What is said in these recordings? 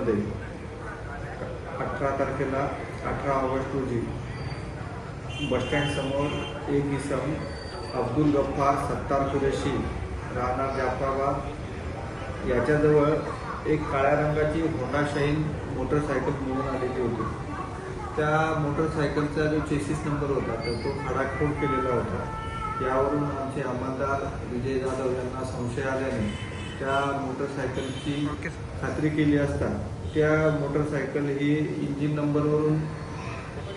सिटीमध्ये अठरा तारखेला अठरा ऑगस्ट रोजी बसस्टँडसमोर एक इसम अब्दुल गफ्फार सत्तार कुरेशी राहणार जाफराबाद याच्याजवळ एक काळ्या रंगाची होंडा शाईन मोटरसायकल मिळून आलेली होती. त्या मोटरसायकलचा जो चेसिस नंबर होता तर तो खडाखोड केलेला होता. यावरून आमचे अंमलदार विजय जाधव यांना संशय आल्याने त्या मोटरसायकलची खात्री केली असता त्या मोटरसायकल ही इंजिन नंबरवरून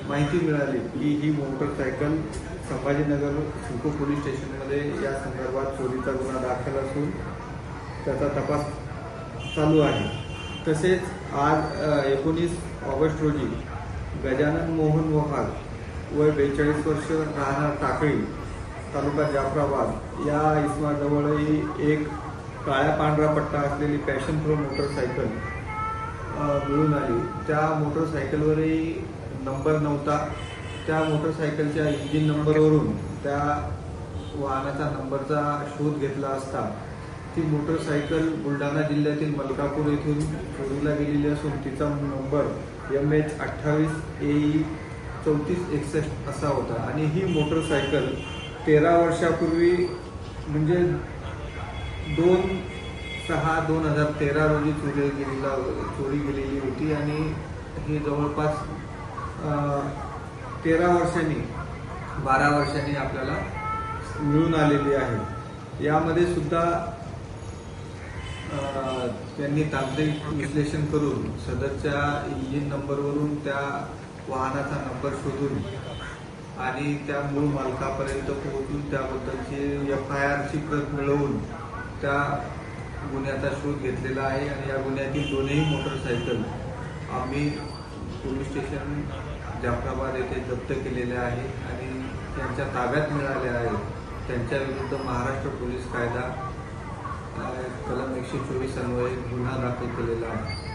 माहिती मिळाली की ही मोटरसायकल संभाजीनगर सिडको पोलीस स्टेशनमध्ये या संदर्भात चोरीचा गुन्हा दाखल असून त्याचा तपास चालू आहे. तसेच आज एकोणीस ऑगस्ट रोजी गजानन मोहन मोहाल वय बेचाळीस वर्ष राहणार टाकळी तालुका जाफराबाद या इसमाजवळही एक काळ्या पांढरा पट्टा असलेली पॅशन प्रो मोटरसायकल मिळून आली. त्या मोटरसायकलवरही नंबर नव्हता. त्या मोटरसायकलच्या इंजिन नंबरवरून त्या वाहनाचा नंबरचा शोध घेतला असता ती मोटरसायकल बुलढाणा जिल्ह्यातील मलकापूर येथून चोरीला गेलेली असून तिचा नंबर एम एच अठ्ठावीस ए ई चौतीस एकसष्ट असा होता. आणि ही मोटरसायकल तेरा वर्षापूर्वी म्हणजे दोन सहा दोन हजार तेरा रोजी चोरी गेलेला चोरी गेलेली होती आणि हे जवळपास तेरा वर्षांनी बारा वर्षांनी आपल्याला मिळून आलेली आहे. यामध्ये सुद्धा अं, त्यांनी तांत्रिक विश्लेषण करून सदरच्या इंजिन नंबरवरून त्या वाहनाचा नंबर शोधून आणि त्या मूळ मालकापर्यंत पोहोचून त्याबद्दलची एफ आय आरची प्रत मिळवून त्या गुन्ह्याचा शोध घेतलेला आहे आणि या गुन्ह्यातील दोन्ही मोटरसायकल आम्ही पोलीस स्टेशन जाफराबाद येथे जप्त केलेले आहे आणि त्यांच्या ताब्यात मिळाल्या आहेत त्यांच्या विरुद्ध महाराष्ट्र पोलीस कायदा कलम एकशे चोवीस अन्वये गुन्हा दाखल केलेला आहे.